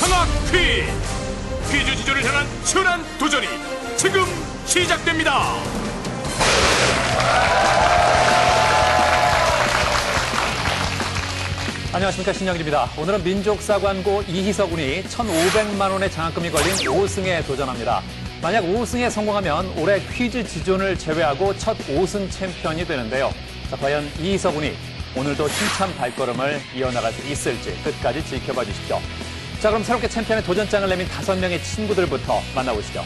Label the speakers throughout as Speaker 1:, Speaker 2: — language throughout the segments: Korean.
Speaker 1: 성악 퀴즈 퀴즈 지조를 향한 치열한 도전이 지금 시작됩니다
Speaker 2: 안녕하십니까 신영일입니다. 오늘은 민족사관고 이희석 군이 1,500만 원의 장학금이 걸린 5승에 도전합니다. 만약 5승에 성공하면 올해 퀴즈 지존을 제외하고 첫 5승 챔피언이 되는데요. 자, 과연 이희석 군이 오늘도 힘찬 발걸음을 이어나갈 수 있을지 끝까지 지켜봐 주십시오. 자 그럼 새롭게 챔피언의 도전장을 내민 다섯 명의 친구들부터 만나보시죠.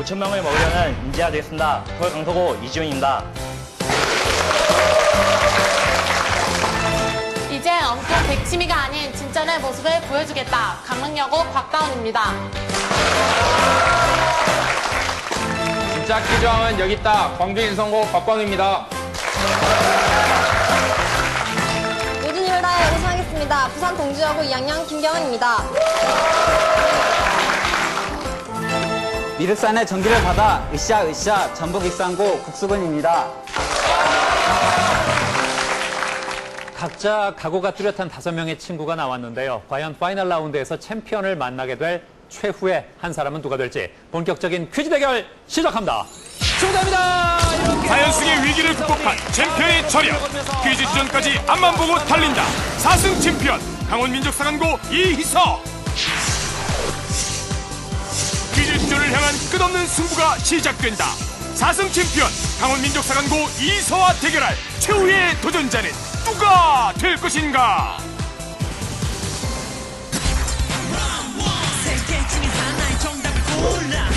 Speaker 3: 오천명을 먹으려는 인지가 되겠습니다. 서울 강서구 이지훈입니다.
Speaker 4: 이제 엉뚱 백치미가 아닌 진짜 의 모습을 보여주겠다. 강릉여고 곽다운입니다.
Speaker 5: 진짜 퀴즈왕은 여기 있다. 광주 인성고 박광입니다.
Speaker 6: 우승하겠습니다. 부산 동주여고 2학년 김경은입니다.
Speaker 7: 미륵산의 전기를 받아 으쌰 으쌰 전북 익산고 국수근입니다.
Speaker 2: 각자 각오가 뚜렷한 다섯 명의 친구가 나왔는데요. 과연 파이널 라운드에서 챔피언을 만나게 될 최후의 한 사람은 누가 될지 본격적인 퀴즈 대결 시작합니다. 축하합니다.
Speaker 1: 자연승의 위기를 극복한 챔피언의 저력. 퀴즈 지전까지 앞만 보고 달린다. 4승 챔피언 강원민족사관고 이희석 퀴즈 지전을 향한 끝없는 승부가 시작된다. 4승 챔피언 강원민족사관고 이희서와 대결할 최후의 도전자는 누가 될 것인가?
Speaker 8: 세개 중에 하나의 정답을 골라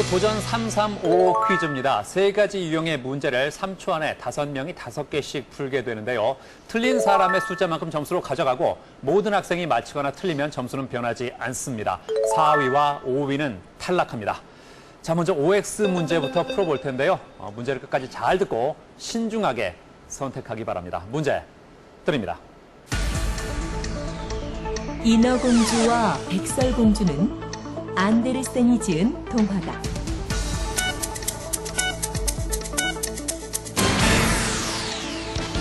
Speaker 2: 1라운드 도전 335 퀴즈입니다. 세 가지 유형의 문제를 3초 안에 다섯 명이 다섯 개씩 풀게 되는데요. 틀린 사람의 숫자만큼 점수를 가져가고 모든 학생이 맞히거나 틀리면 점수는 변하지 않습니다. 4위와 5위는 탈락합니다. 자, 먼저 OX 문제부터 풀어볼 텐데요. 어, 문제를 끝까지 잘 듣고 신중하게 선택하기 바랍니다. 문제 드립니다.
Speaker 9: 인어공주와 백설공주는 안데르센이 지은 동화다.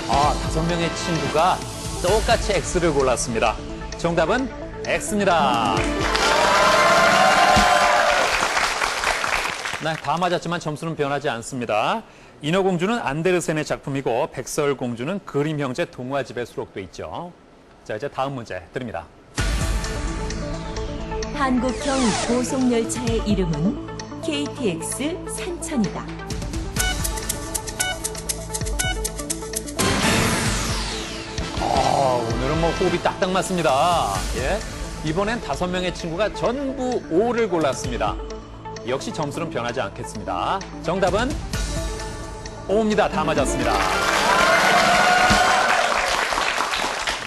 Speaker 2: 아, 다섯 명의 친구가 똑같이 X를 골랐습니다. 정답은 X입니다. 네, 다 맞았지만 점수는 변하지 않습니다. 인어공주는 안데르센의 작품이고 백설공주는 그림 형제 동화집에 수록돼 있죠. 자, 이제 다음 문제 드립니다.
Speaker 9: 한국형 고속열차의 이름은 KTX 산천이다.
Speaker 2: 아, 오늘은 뭐 호흡이 딱딱 맞습니다. 예. 이번엔 다섯 명의 친구가 전부 O를 골랐습니다. 역시 점수는 변하지 않겠습니다. 정답은 O입니다. 다 맞았습니다.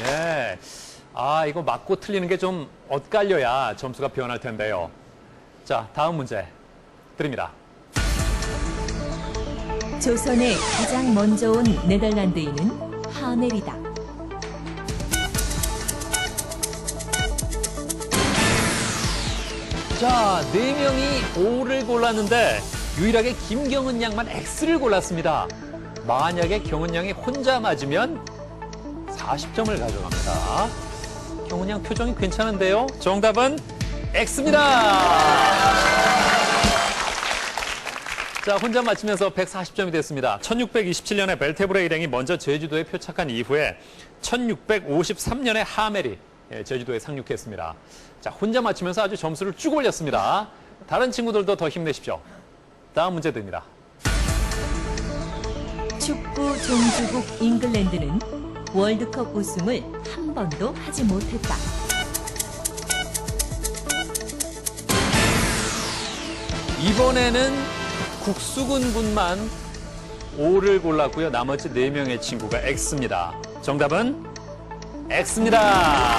Speaker 2: 네. 아, 이거 맞고 틀리는 게 좀 엇갈려야 점수가 변할 텐데요. 자, 다음 문제 드립니다.
Speaker 9: 조선에 가장 먼저 온 네덜란드인은 하멜이다.
Speaker 2: 자, 네 명이 O를 골랐는데 유일하게 김경은 양만 X를 골랐습니다. 만약에 경은 양이 혼자 맞으면 40점을 가져갑니다. 양 표정이 괜찮은데요? 정답은 X입니다. 자, 혼자 맞히면서 140점이 됐습니다. 1627년에 벨테브레 일행이 먼저 제주도에 표착한 이후에 1653년에 하멜이 예, 제주도에 상륙했습니다. 자, 혼자 맞히면서 아주 점수를 쭉 올렸습니다. 다른 친구들도 더 힘내십시오. 다음 문제 드립니다.
Speaker 9: 축구 종주국 잉글랜드는 월드컵 우승을 한 번도 하지 못했다.
Speaker 2: 이번에는 국수군 군만 O를 골랐고요. 나머지 네명의 친구가 X입니다. 정답은 X입니다.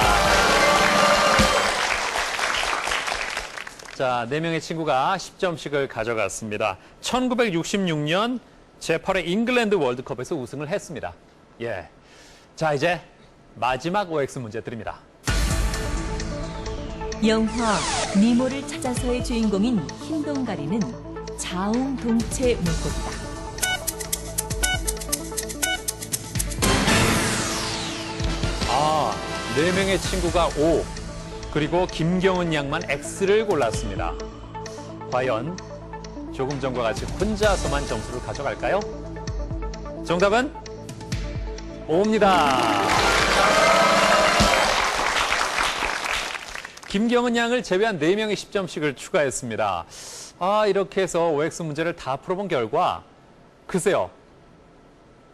Speaker 2: 자, 네명의 친구가 10점씩을 가져갔습니다. 1966년 제8회 잉글랜드 월드컵에서 우승을 했습니다. 예. 자, 이제 마지막 OX 문제 드립니다.
Speaker 9: 영화 니모를 찾아서의 주인공인 흰동가리는 자웅동체 물고기다.
Speaker 2: 아, 네 명의 친구가 O, 그리고 김경은 양만 X를 골랐습니다. 과연 조금 전과 같이 혼자서만 점수를 가져갈까요? 정답은 O입니다. 김경은 양을 제외한 네명의 10점씩을 추가했습니다. 아, 이렇게 해서 OX 문제를 다 풀어본 결과, 글쎄요.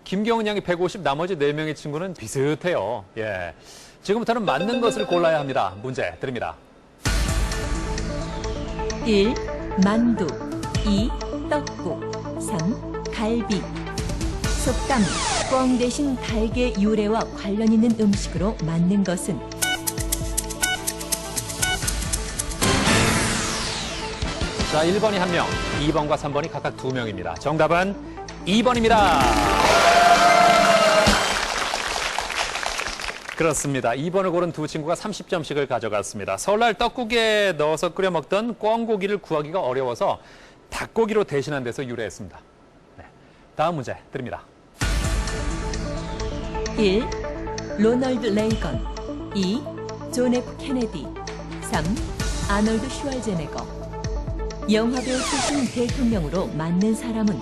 Speaker 2: 김경은 양이 150, 나머지 네명의 친구는 비슷해요. 예. 지금부터는 맞는 것을 골라야 합니다. 문제 드립니다.
Speaker 9: 1. 만두 2. 떡국 3. 갈비 속담 뻥 대신 달개 유래와 관련 있는 음식으로 만든 것은
Speaker 2: 자, 1번이 한명 2번과 3번이 각각 두명입니다 정답은 2번입니다. 그렇습니다. 2번을 고른 두 친구가 30점씩을 가져갔습니다. 설날 떡국에 넣어서 끓여 먹던 꿩고기를 구하기가 어려워서 닭고기로 대신한 데서 유래했습니다. 네. 다음 문제 드립니다.
Speaker 9: 1. 로널드 레이건 2. 존 F 케네디 3. 아놀드 슈왈제네거 영화배우 출신 대통령으로 맞는 사람은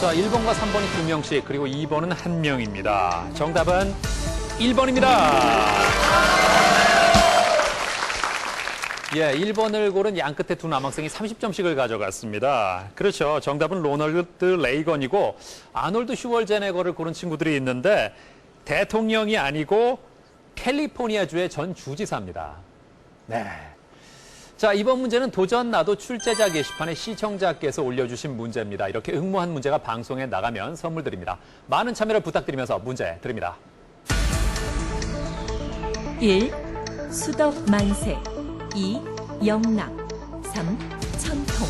Speaker 2: 자, 1번과 3번이 두명씩 그리고 2번은 한명입니다 정답은 1번입니다. 예, 1번을 고른 양 끝에 두 남학생이 30점씩을 가져갔습니다. 그렇죠. 정답은 로널드 레이건이고 아놀드 슈월제네거를 고른 친구들이 있는데 대통령이 아니고 캘리포니아주의 전 주지사입니다. 네. 자, 이번 문제는 도전 나도 출제자 게시판에 시청자께서 올려주신 문제입니다. 이렇게 응모한 문제가 방송에 나가면 선물 드립니다. 많은 참여를 부탁드리면서 문제 드립니다.
Speaker 9: 1. 수덕 만세 2. 영락 3. 천통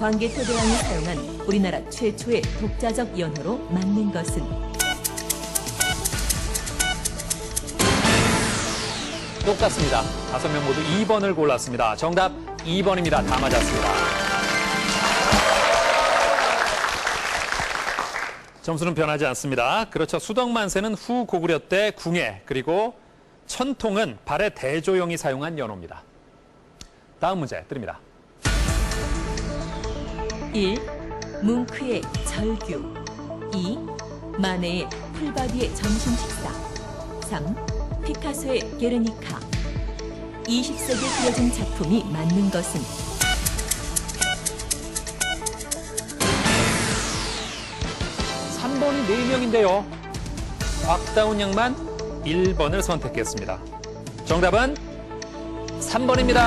Speaker 9: 광개토대왕이 사용한 우리나라 최초의 독자적 연호로 맞는 것은
Speaker 2: 똑같습니다. 다섯 명 모두 2번을 골랐습니다. 정답 2번입니다. 다 맞았습니다. 점수는 변하지 않습니다. 그렇죠. 수덕만세는 후 고구려 때 궁예, 그리고 천통은 발의 대조영이 사용한 연호입니다. 다음 문제 드립니다.
Speaker 9: 1. 뭉크의 절규 2. 마네의 풀바디의 점심 식사 3. 피카소의 게르니카 20세기에 그려진 작품이 맞는 것은
Speaker 2: 3번이 4명인데요. 곽다운 양만 1번을 선택했습니다. 정답은 3번입니다.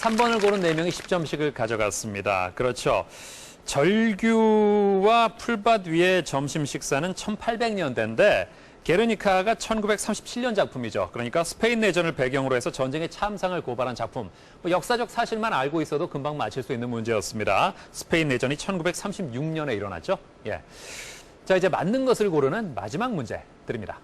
Speaker 2: 3번을 고른 4명이 10점씩을 가져갔습니다. 그렇죠. 절규와 풀밭 위의 점심 식사는 1800년대인데 게르니카가 1937년 작품이죠. 그러니까 스페인 내전을 배경으로 해서 전쟁의 참상을 고발한 작품. 뭐 역사적 사실만 알고 있어도 금방 맞힐 수 있는 문제였습니다. 스페인 내전이 1936년에 일어났죠. 예. 자, 이제 맞는 것을 고르는 마지막 문제 드립니다.